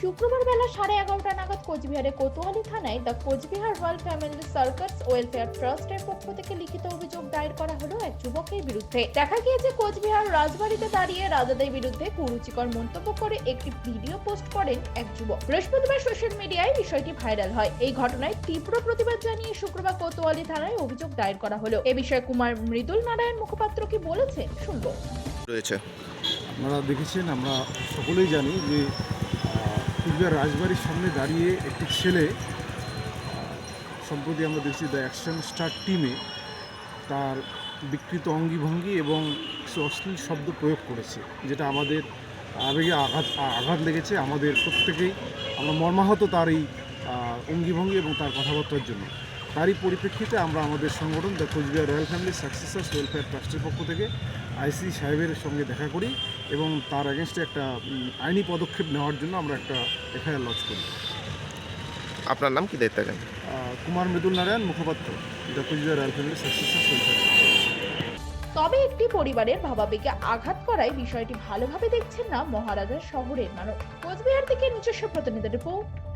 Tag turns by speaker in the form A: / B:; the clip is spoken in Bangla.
A: শুক্রবার বেলা সাড়ে এগারোটা নাগাদ কোচবিহারের কোতোয়ালি থানায় the Cooch Behar royal family circus welfare ট্রাস্টের পক্ষ থেকে লিখিত অভিযোগ দায়ের করা হলো এক যুবকের বিরুদ্ধে। দেখা গিয়েছে কোচবিহার রাজবাড়িতে দাঁড়িয়ে রাজাদের বিরুদ্ধে কুরুচিকর মন্তব্য করে একটি ভিডিও পোস্ট করেন এক যুবক। বৃহস্পতিবার সোশ্যাল মিডিয়ায় বিষয়টি ভাইরাল হয়। এই ঘটনায় তীব্র প্রতিবাদ জানিয়ে শুক্রবার কোতোয়ালি থানায় অভিযোগ দায়ের করা হলো। এ বিষয়ে কুমার মৃদুল নারায়ণ মুখপাত্র কি বলেছেন শুনব।
B: রয়েছে।
C: আপনারা দেখেছেন আমরা সকলেই জানি যে কুচবিহার রাজবাড়ির সামনে দাঁড়িয়ে একটি ছেলে, সম্প্রতি আমরা দেখছি দ্য অ্যাকশন স্টার টিমে তার বিকৃত অঙ্গিভঙ্গি এবং কিছু অশ্লীল শব্দ প্রয়োগ করেছে, যেটা আমাদের আবেগে আঘাত আঘাত লেগেছে আমাদের প্রত্যেকেই। আমরা মর্মাহত তার এই অঙ্গিভঙ্গি এবং তার কথাবার্তার জন্য। তারই পরিপ্রেক্ষিতে আমরা আমাদের সংগঠন the Coochbehar royal family successors welfare ট্রাস্টের পক্ষ থেকে আইসি সাহেবের সঙ্গে দেখা করি এবং তার এগেনস্টে একটা আইনি পদক্ষেপ নেওয়ার জন্য আমরা একটা এফআইআর লঞ্চ করি।
B: আপনার নাম কি দায়িত্ব
C: কুমার মৃদুল নারায়ণ মুখপাত্র। কোচবিহার রয়্যাল ফ্যামিলি
A: তবে একটি পরিবারের ভাবাবেগে আঘাত করায় বিষয়টি ভালোভাবে দেখছেন না মহারাজার শহরের মানুষ। কোচবিহার থেকে নিজস্ব প্রতিনিধি রিপোর্ট।